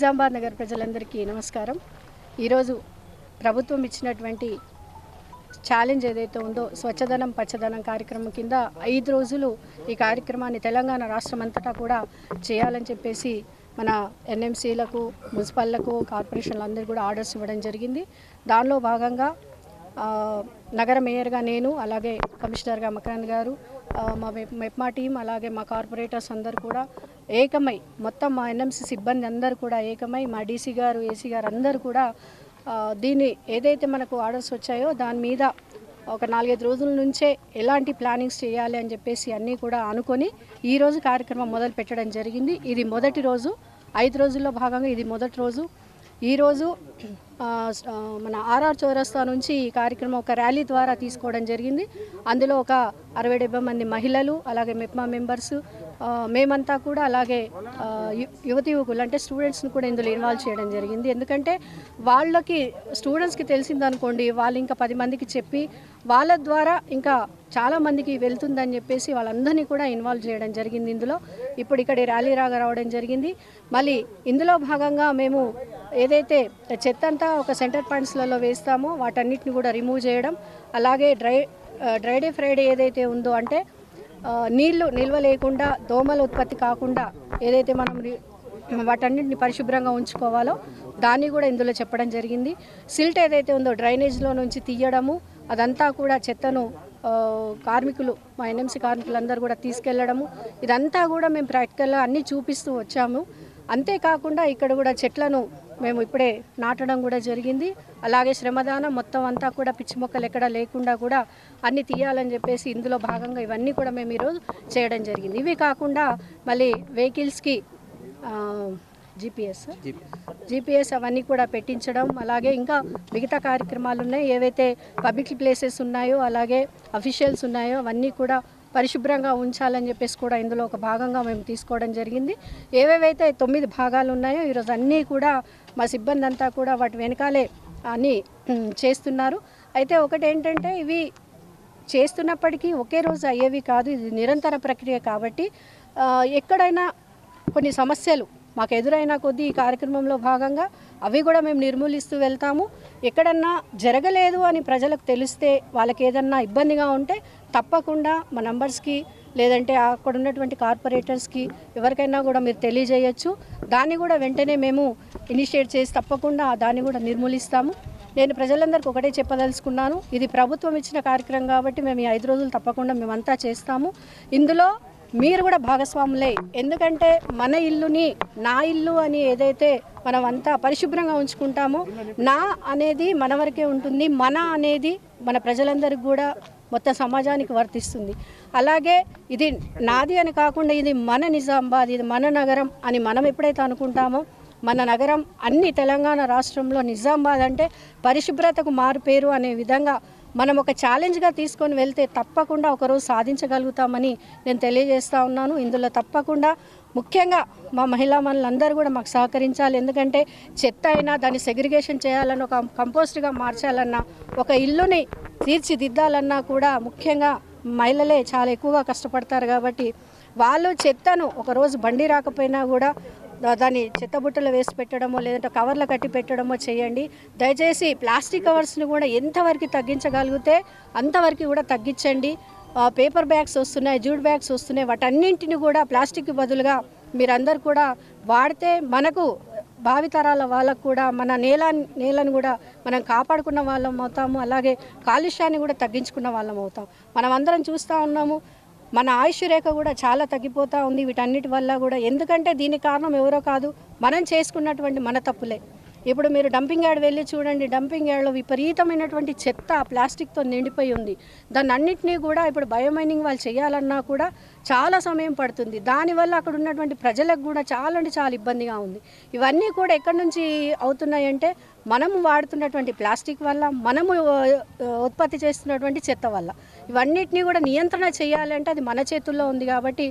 నిజామాబాద్ నగర్ ప్రజలందరికీ నమస్కారం. ఈరోజు ప్రభుత్వం ఇచ్చినటువంటి ఛాలెంజ్ ఏదైతే ఉందో స్వచ్ఛదనం పచ్చదనం కార్యక్రమం కింద ఐదు రోజులు ఈ కార్యక్రమాన్ని తెలంగాణ రాష్ట్రం అంతటా కూడా చేయాలని చెప్పేసి మన ఎన్ఎంసీలకు మున్సిపల్లకు కార్పొరేషన్లు అందరూ కూడా ఆర్డర్స్ ఇవ్వడం జరిగింది. దానిలో భాగంగా నగర మేయర్గా నేను అలాగే కమిషనర్గా మకరాన్ గారు మా మెప్- మెప్మా టీం అలాగే మా కార్పొరేటర్స్ అందరు కూడా ఏకమై మొత్తం మా ఎన్ఎంసీ సిబ్బంది అందరు కూడా ఏకమై మా డీసీ గారు ఏసీ గారు అందరు కూడా దీన్ని ఏదైతే మనకు ఆర్డర్స్ వచ్చాయో దాని మీద ఒక నాలుగైదు రోజుల నుంచే ఎలాంటి ప్లానింగ్స్ చేయాలి అని చెప్పేసి అన్నీ కూడా అనుకొని ఈ రోజు కార్యక్రమం మొదలు పెట్టడం జరిగింది. ఇది మొదటి రోజు ఐదు రోజుల్లో భాగంగా ఇది మొదటి రోజు. ఈరోజు మన ఆర్ఆర్ చౌరస్తా నుంచి ఈ కార్యక్రమం ఒక ర్యాలీ ద్వారా తీసుకోవడం జరిగింది. అందులో ఒక అరవై డెబ్బై మంది మహిళలు అలాగే మెప్మా మెంబర్స్ మేమంతా కూడా అలాగే యువతి యువకులు అంటే స్టూడెంట్స్ని కూడా ఇందులో ఇన్వాల్వ్ చేయడం జరిగింది. ఎందుకంటే వాళ్ళకి స్టూడెంట్స్కి తెలిసిందనుకోండి వాళ్ళు ఇంకా పది మందికి చెప్పి వాళ్ళ ద్వారా ఇంకా చాలామందికి వెళ్తుందని చెప్పేసి వాళ్ళందరినీ కూడా ఇన్వాల్వ్ చేయడం జరిగింది ఇందులో. ఇప్పుడు ఇక్కడ ర్యాలీ రాగా రావడం జరిగింది. మళ్ళీ ఇందులో భాగంగా మేము ఏదైతే చెత్త అంతా ఒక సెంటర్ పాయింట్స్లలో వేస్తామో వాటన్నిటిని కూడా రిమూవ్ చేయడం అలాగే డ్రై డ్రైడే ఫ్రైడే ఏదైతే ఉందో అంటే నీళ్ళు నిల్వ లేకుండా దోమల ఉత్పత్తి కాకుండా ఏదైతే మనం వాటన్నింటిని వాటన్నిటిని పరిశుభ్రంగా ఉంచుకోవాలో దాన్ని కూడా ఇందులో చెప్పడం జరిగింది. సిల్ట్ ఏదైతే ఉందో డ్రైనేజ్లో నుంచి తీయడము అదంతా కూడా చెత్తను కార్మికులు మా ఎన్ఎంసీ కార్మికులందరూ కూడా తీసుకెళ్ళడము ఇదంతా కూడా మేము ప్రాక్టికల్గా అన్నీ చూపిస్తూ వచ్చాము. అంతేకాకుండా ఇక్కడ కూడా చెట్లను మేము ఇప్పుడే నాటడం కూడా జరిగింది. అలాగే శ్రమదానం మొత్తం అంతా కూడా పిచ్చి మొక్కలు ఎక్కడ లేకుండా కూడా అన్ని తీయాలని చెప్పేసి ఇందులో భాగంగా ఇవన్నీ కూడా మేము ఈరోజు చేయడం జరిగింది. ఇవి కాకుండా మళ్ళీ వెహికల్స్కి జీపీఎస్. జీపీఎస్ అవన్నీ కూడా పెట్టించడం అలాగే ఇంకా మిగతా కార్యక్రమాలు ఉన్నాయి. ఏవైతే పబ్లిక్ ప్లేసెస్ ఉన్నాయో అలాగే అఫీషియల్స్ ఉన్నాయో అవన్నీ కూడా పరిశుభ్రంగా ఉంచాలని చెప్పేసి కూడా ఇందులో ఒక భాగంగా మేము తీసుకోవడం జరిగింది. ఏవేవైతే తొమ్మిది భాగాలు ఉన్నాయో ఈరోజు అన్నీ కూడా మా సిబ్బంది అంతా కూడా వాటి వెనకాలే అని చేస్తున్నారు. అయితే ఒకటి ఏంటంటే ఇవి చేస్తున్నప్పటికీ ఒకే రోజు అయ్యేవి కాదు ఇది నిరంతర ప్రక్రియ కాబట్టి ఎక్కడైనా కొన్ని సమస్యలు మాకు ఎదురైన కొద్దీ ఈ కార్యక్రమంలో భాగంగా అవి కూడా మేము నిర్మూలిస్తూ వెళ్తాము. ఎక్కడన్నా జరగలేదు అని ప్రజలకు తెలిస్తే వాళ్ళకి ఏదన్నా ఇబ్బందిగా ఉంటే తప్పకుండా మా నంబర్స్కి లేదంటే అక్కడ ఉన్నటువంటి కార్పొరేటర్స్కి ఎవరికైనా కూడా మీరు తెలియజేయచ్చు. దాన్ని కూడా వెంటనే మేము ఇనిషియేట్ చేసి తప్పకుండా దాన్ని కూడా నిర్మూలిస్తాము. నేను ప్రజలందరికీ ఒకటే చెప్పదలుచుకున్నాను. ఇది ప్రభుత్వం ఇచ్చిన కార్యక్రమం కాబట్టి మేము ఈ ఐదు రోజులు తప్పకుండా మేమంతా చేస్తాము. ఇందులో మీరు కూడా భాగస్వాములే. ఎందుకంటే మన ఇల్లుని నా ఇల్లు అని ఏదైతే మనం అంతా పరిశుభ్రంగా ఉంచుకుంటామో నా అనేది మన వరకే ఉంటుంది మన అనేది మన ప్రజలందరికీ కూడా మొత్తం సమాజానికి వర్తిస్తుంది. అలాగే ఇది నాది అని కాకుండా ఇది మన నిజామాబాద్ ఇది మన నగరం అని మనం ఎప్పుడైతే అనుకుంటామో మన నగరం అన్ని తెలంగాణ రాష్ట్రంలో నిజామాబాద్ అంటే పరిశుభ్రతకు మారు పేరు అనే విధంగా మనం ఒక ఛాలెంజ్గా తీసుకొని వెళ్తే తప్పకుండా ఒకరోజు సాధించగలుగుతామని నేను తెలియజేస్తూ ఉన్నాను. ఇందులో తప్పకుండా ముఖ్యంగా మా మహిళా మనులందరూ కూడా మాకు సహకరించాలి. ఎందుకంటే చెత్త అయినా దాన్ని సెగ్రిగేషన్ చేయాలన్న ఒక కంపోస్ట్గా మార్చాలన్నా ఒక ఇల్లుని తీర్చిదిద్దాలన్నా కూడా ముఖ్యంగా మహిళలే చాలా ఎక్కువగా కష్టపడతారు కాబట్టి వాళ్ళు చెత్తను ఒకరోజు బండి రాకపోయినా కూడా దాన్ని చెత్తబుట్టలో వేసి పెట్టడమో లేదంటే కవర్లు కట్టి పెట్టడమో చేయండి. దయచేసి ప్లాస్టిక్ కవర్స్ని కూడా ఎంతవరకు తగ్గించగలిగితే అంతవరకు కూడా తగ్గించండి. పేపర్ బ్యాగ్స్ వస్తున్నాయి జూడ్ బ్యాగ్స్ వస్తున్నాయి. వాటన్నింటిని కూడా ప్లాస్టిక్ బదులుగా మీరందరూ కూడా వాడితే మనకు భావితరాల వాళ్ళకు కూడా మన నేల నేలను కూడా మనం కాపాడుకున్న వాళ్ళం అవుతాము. అలాగే కాలుష్యాన్ని కూడా తగ్గించుకున్న వాళ్ళం అవుతాం. మనం అందరం చూస్తూ ఉన్నాము. మన ఆయుష్ రేఖ కూడా చాలా తగ్గిపోతూ ఉంది వీటన్నిటి వల్ల కూడా. ఎందుకంటే దీనికి కారణం ఎవరో కాదు మనం చేసుకున్నటువంటి మన తప్పులే. ఇప్పుడు మీరు డంపింగ్ యార్డ్ వెళ్ళి చూడండి డంపింగ్ యార్డ్లో విపరీతమైనటువంటి చెత్త ప్లాస్టిక్తో నిండిపోయి ఉంది. దాన్ని అన్నింటినీ కూడా ఇప్పుడు బయోమైనింగ్ వాళ్ళు చేయాలన్నా కూడా చాలా సమయం పడుతుంది. దానివల్ల అక్కడ ఉన్నటువంటి ప్రజలకు కూడా చాలా అంటే చాలా ఇబ్బందిగా ఉంది. ఇవన్నీ కూడా ఎక్కడి నుంచి అవుతున్నాయంటే మనము వాడుతున్నటువంటి ప్లాస్టిక్ వల్ల మనము ఉత్పత్తి చేస్తున్నటువంటి చెత్త వల్ల. ఇవన్నిటినీ కూడా నియంత్రణ చేయాలంటే అది మన చేతుల్లో ఉంది కాబట్టి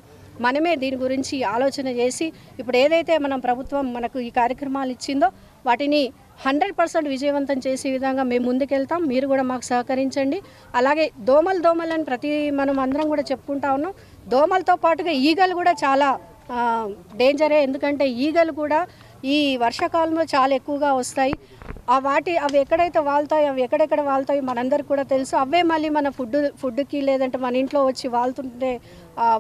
మనమే దీని గురించి ఆలోచన చేసి ఇప్పుడు ఏదైతే మనం ప్రభుత్వం మనకు ఈ కార్యక్రమాలు ఇచ్చిందో వాటిని హండ్రెడ్ పర్సెంట్ విజయవంతం చేసే విధంగా మేము ముందుకెళ్తాం. మీరు కూడా మాకు సహకరించండి. అలాగే దోమలు దోమలు అని ప్రతి మనం అందరం కూడా చెప్పుకుంటా ఉన్నాం. దోమలతో పాటుగా ఈగలు కూడా చాలా డేంజరే ఎందుకంటే ఈగలు కూడా ఈ వర్షాకాలంలో చాలా ఎక్కువగా వస్తాయి. ఆ వాటి అవి ఎక్కడైతే వాళ్తాయి అవి ఎక్కడెక్కడ వాళ్తాయి మనందరికి కూడా తెలుసు. అవే మళ్ళీ మన ఫుడ్ ఫుడ్కి లేదంటే మన ఇంట్లో వచ్చి వాళ్తుంటే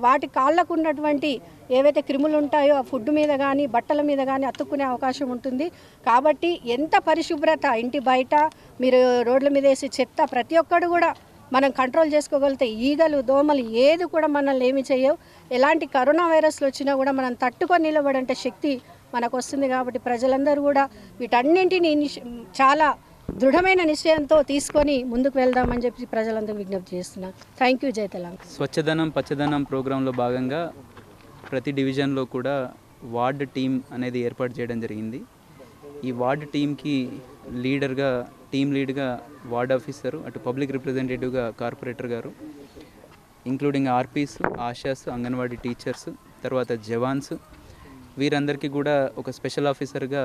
వాటి కాళ్ళకు ఉన్నటువంటి ఏవైతే క్రిములు ఉంటాయో ఆ ఫుడ్ మీద కానీ బట్టల మీద కానీ అతుక్కునే అవకాశం ఉంటుంది. కాబట్టి ఎంత పరిశుభ్రత ఇంటి బయట మీరు రోడ్ల మీద వేసి చెత్త ప్రతి ఒక్కడు కూడా మనం కంట్రోల్ చేసుకోగలిగితే ఈగలు దోమలు ఏది కూడా మనల్ని ఏమి చేయవు. ఎలాంటి కరోనా వైరస్లు వచ్చినా కూడా మనం తట్టుకొని నిలబడంటే శక్తి మనకు వస్తుంది కాబట్టి ప్రజలందరూ కూడా వీటన్నింటినీ చాలా దృఢమైన నిశ్చయంతో తీసుకొని ముందుకు వెళ్దామని చెప్పి ప్రజలందరూ విజ్ఞప్తి చేస్తున్నాను థ్యాంక్ యూ జై స్వచ్ఛధనం స్వచ్ఛదనం పచ్చదనం ప్రోగ్రాంలో భాగంగా ప్రతి డివిజన్లో కూడా వార్డ్ టీం అనేది ఏర్పాటు చేయడం జరిగింది. ఈ వార్డ్ టీంకి లీడర్గా టీం లీడ్గా వార్డ్ ఆఫీసర్ అటు పబ్లిక్ రిప్రజెంటేటివ్గా కార్పొరేటర్ గారు including RPs ASHAs anganwadi teachers తర్వాత జవాన్స్ వీరందరికీ కూడా ఒక స్పెషల్ ఆఫీసర్గా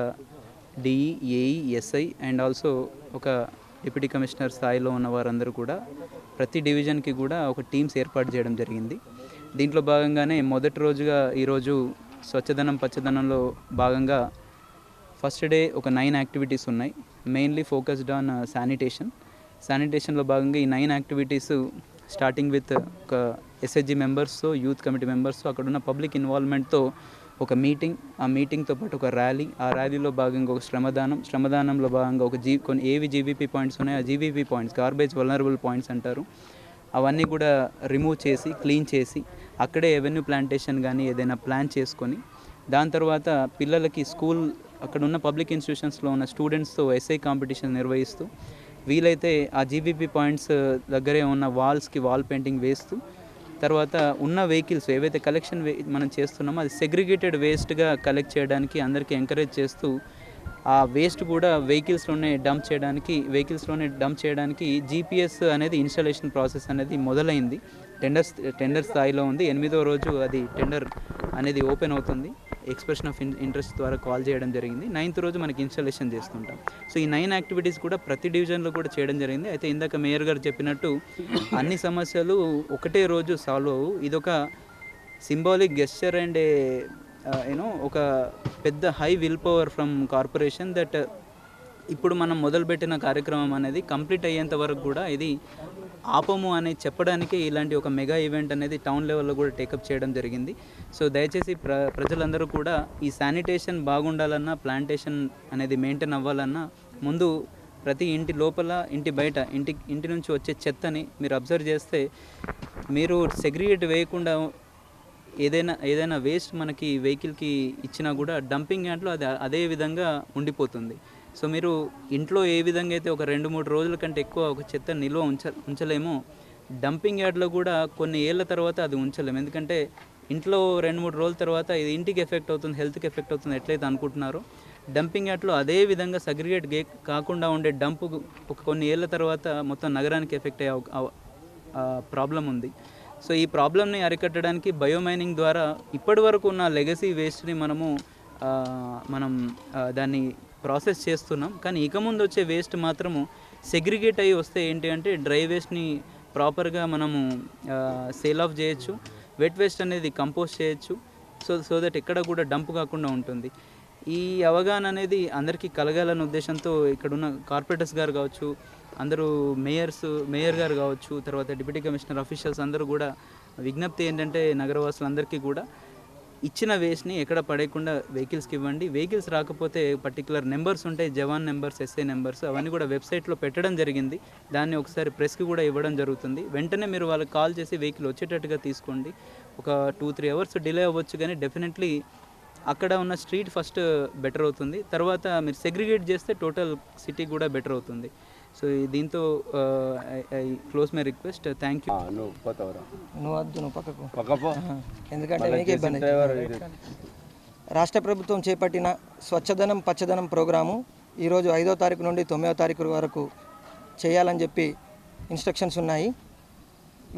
DE AE SI and also ఒక డిప్యూటీ కమిషనర్ స్థాయిలో ఉన్న వారందరూ కూడా ప్రతి డివిజన్కి కూడా ఒక టీమ్స్ ఏర్పాటు చేయడం జరిగింది. దీంట్లో భాగంగానే మొదటి రోజుగా ఈరోజు స్వచ్ఛదనం పచ్చదనంలో భాగంగా ఫస్ట్ డే ఒక నైన్ యాక్టివిటీస్ ఉన్నాయి. Mainly focused on sanitation. శానిటేషన్లో భాగంగా ఈ నైన్ యాక్టివిటీస్ స్టార్టింగ్ విత్ ఒక ఎస్హెచ్జి మెంబర్స్తో యూత్ కమిటీ మెంబర్స్తో అక్కడ ఉన్న పబ్లిక్ ఇన్వాల్వ్మెంట్తో ఒక మీటింగ్ ఆ మీటింగ్తో పాటు ఒక ర్యాలీ ఆ ర్యాలీలో భాగంగా ఒక శ్రమదానం శ్రమదానంలో భాగంగా ఒక జీ కొన్ని ఏవి జీవీపీ పాయింట్స్ ఉన్నాయో ఆ GVP points garbage vulnerable points అంటారు. అవన్నీ కూడా రిమూవ్ చేసి క్లీన్ చేసి అక్కడే ఎవెన్యూ ప్లాంటేషన్ కానీ ఏదైనా ప్లాన్ చేసుకొని దాని తర్వాత పిల్లలకి స్కూల్ అక్కడ ఉన్న పబ్లిక్ ఇన్స్టిట్యూషన్స్లో ఉన్న స్టూడెంట్స్తో ఎస్ఐ కాంపిటీషన్ నిర్వహిస్తూ వీలైతే ఆ జీబీపీ పాయింట్స్ దగ్గరే ఉన్న వాల్స్కి వాల్ పెయింటింగ్ వేస్తూ తర్వాత ఉన్న వెహికల్స్ ఏవైతే కలెక్షన్ వే మనం చేస్తున్నామో అది సెగ్రిగేటెడ్ వేస్ట్గా కలెక్ట్ చేయడానికి అందరికీ ఎంకరేజ్ చేస్తూ ఆ వేస్ట్ కూడా వెహికల్స్లోనే డంప్ చేయడానికి వెహికల్స్లోనే డంప్ చేయడానికి జీపీఎస్ అనేది ఇన్స్టాలేషన్ ప్రాసెస్ అనేది మొదలైంది. టెండర్ టెండర్ స్థాయిలో ఉంది. ఎనిమిదో రోజు అది టెండర్ అనేది ఓపెన్ అవుతుంది. ఎక్స్ప్రెషన్ ఆఫ్ ఇంట్రెస్ట్ ద్వారా కాల్ చేయడం జరిగింది. నైన్త్ రోజు మనకి ఇన్స్టాలేషన్ చేస్తుంటాం. సో ఈ నైన్ యాక్టివిటీస్ కూడా ప్రతి డివిజన్లో కూడా చేయడం జరిగింది. అయితే ఇందాక మేయర్ గారు చెప్పినట్టు అన్ని సమస్యలు ఒకటే రోజు సాల్వ్ అవ్వు. ఇదొక సింబాలిక్ గెస్చర్ అండ్ యూనో ఒక పెద్ద high will power from corporation that ఇప్పుడు మనం మొదలుపెట్టిన కార్యక్రమం అనేది కంప్లీట్ అయ్యేంత వరకు కూడా ఇది ఆపము అని చెప్పడానికి ఇలాంటి ఒక మెగా ఈవెంట్ అనేది టౌన్ లెవెల్లో కూడా టేకప్ చేయడం జరిగింది. సో దయచేసి ప్ర ప్రజలందరూ కూడా ఈ శానిటేషన్ బాగుండాలన్నా ప్లాంటేషన్ అనేది మెయింటైన్ అవ్వాలన్నా ముందు ప్రతి ఇంటి లోపల ఇంటి బయట ఇంటి ఇంటి నుంచి వచ్చే చెత్తని మీరు అబ్జర్వ్ చేస్తే మీరు సెగ్రిగేట్ వేయకుండా ఏదైనా ఏదైనా వేస్ట్ మనకి వెహికల్కి ఇచ్చినా కూడా డంపింగ్ యార్డ్లో అది అదే విధంగా ఉండిపోతుంది. సో మీరు ఇంట్లో ఏ విధంగా అయితే ఒక రెండు మూడు రోజుల కంటే ఎక్కువ ఒక చెత్త నిల్వ ఉంచ ఉంచలేమో డంపింగ్ యార్డ్లో కూడా కొన్ని ఏళ్ళ తర్వాత అది ఉంచలేము. ఎందుకంటే ఇంట్లో రెండు మూడు రోజుల తర్వాత ఇది ఇంటికి ఎఫెక్ట్ అవుతుంది హెల్త్కి ఎఫెక్ట్ అవుతుంది ఎట్లయితే అనుకుంటున్నారో డంపింగ్ యార్డ్లో అదే విధంగా సగ్రిగేట్ గే కాకుండా ఉండే డంపు ఒక కొన్ని ఏళ్ళ తర్వాత మొత్తం నగరానికి ఎఫెక్ట్ అయ్యే ప్రాబ్లం ఉంది. సో ఈ ప్రాబ్లమ్ని అరికట్టడానికి బయోమైనింగ్ ద్వారా ఇప్పటి వరకు ఉన్న లెగసీ వేస్ట్ని మనము మనం దాన్ని ప్రాసెస్ చేస్తున్నాం. కానీ ఇక ముందు వచ్చే వేస్ట్ మాత్రము సెగ్రిగేట్ అయ్యి వస్తే ఏంటి అంటే డ్రై వేస్ట్ని ప్రాపర్గా మనము సేల్ ఆఫ్ చేయొచ్చు. వెట్ వేస్ట్ అనేది కంపోస్ట్ చేయొచ్చు. సో సో దట్ ఎక్కడ కూడా డంప్ కాకుండా ఉంటుంది. ఈ అవగాహన అనేది అందరికీ కలగాలనే ఉద్దేశంతో ఇక్కడున్న కార్పొరేటర్స్ గారు కావచ్చు అందరూ మేయర్స్ మేయర్ గారు కావచ్చు తర్వాత డిప్యూటీ కమిషనర్ అఫీషియల్స్ అందరూ కూడా విజ్ఞప్తి ఏంటంటే నగరవాసులందరికీ కూడా ఇచ్చిన వేస్ట్ని ఎక్కడ పడేయకుండా వెహికల్స్కి ఇవ్వండి. వెహికల్స్ రాకపోతే పర్టికులర్ నెంబర్స్ ఉంటాయి జవాన్ నెంబర్స్ ఎస్ఐ నెంబర్స్ అవన్నీ కూడా వెబ్సైట్లో పెట్టడం జరిగింది. దాన్ని ఒకసారి ప్రెస్కి కూడా ఇవ్వడం జరుగుతుంది. వెంటనే మీరు వాళ్ళకి కాల్ చేసి వెహికల్ వచ్చేటట్టుగా తీసుకోండి. ఒక టూ త్రీ అవర్స్ డిలే అవ్వచ్చు కానీ డెఫినెట్లీ అక్కడ ఉన్న స్ట్రీట్ ఫస్ట్ బెటర్ అవుతుంది. తర్వాత మీరు సెగ్రిగేట్ చేస్తే టోటల్ సిటీ కూడా బెటర్ అవుతుంది. సో దీంతో I close my request thank you. నువ్వు పోతావురా? నువ్వు వద్దు నువ్వు పక్కకు పక్కపో ఎందుకంటే మీకు ఇబ్బంది అవుతుంది. రాష్ట్ర ప్రభుత్వం చేపట్టిన స్వచ్ఛదనం పచ్చదనం ప్రోగ్రాము ఈరోజు ఐదో తారీఖు నుండి తొమ్మిదో తారీఖు వరకు చేయాలని చెప్పి ఇన్స్ట్రక్షన్స్ ఉన్నాయి.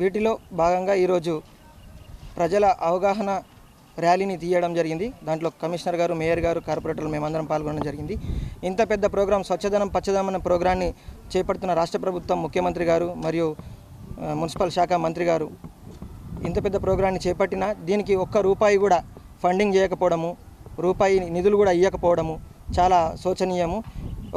వీటిలో భాగంగా ఈరోజు ప్రజల అవగాహన ర్యాలీని తీయడం జరిగింది. దాంట్లో కమిషనర్ గారు మేయర్ గారు కార్పొరేటర్లు మేమందరం పాల్గొనడం జరిగింది. ఇంత పెద్ద ప్రోగ్రాం స్వచ్ఛదనం పచ్చదనం అనే ప్రోగ్రాన్ని చేపడుతున్న రాష్ట్ర ప్రభుత్వం ముఖ్యమంత్రి గారు మరియు మున్సిపల్ శాఖ మంత్రి గారు ఇంత పెద్ద ప్రోగ్రాన్ని చేపట్టినా దీనికి ఒక్క రూపాయి కూడా ఫండింగ్ చేయకపోవడము రూపాయి నిధులు కూడా ఇవ్వకపోవడము చాలా శోచనీయము.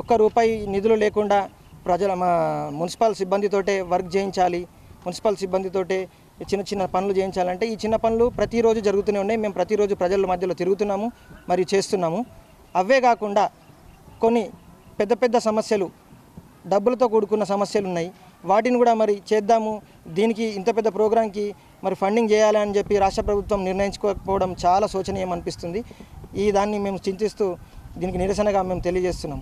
ఒక్క రూపాయి నిధులు లేకుండా ప్రజల మా మున్సిపల్ సిబ్బందితోటే వర్క్ చేయించాలి మున్సిపల్ సిబ్బందితోటే చిన్న చిన్న పనులు చేయించాలంటే ఈ చిన్న పనులు ప్రతిరోజు జరుగుతూనే ఉన్నాయి. మేము ప్రతిరోజు ప్రజల మధ్యలో తిరుగుతున్నాము మరియు చేస్తున్నాము. అవే కాకుండా కొన్ని పెద్ద పెద్ద సమస్యలు డబ్బులతో కూడుకున్న సమస్యలు ఉన్నాయి వాటిని కూడా మరి చేద్దాము. దీనికి ఇంత పెద్ద ప్రోగ్రాంకి మరి ఫండింగ్ చేయాలని చెప్పి రాష్ట్ర ప్రభుత్వం నిర్ణయించుకోకపోవడం చాలా శోచనీయం అనిపిస్తుంది. ఈ దాన్ని మేము చింతిస్తూ దీనికి నిరసనగా మేము తెలియజేస్తున్నాం.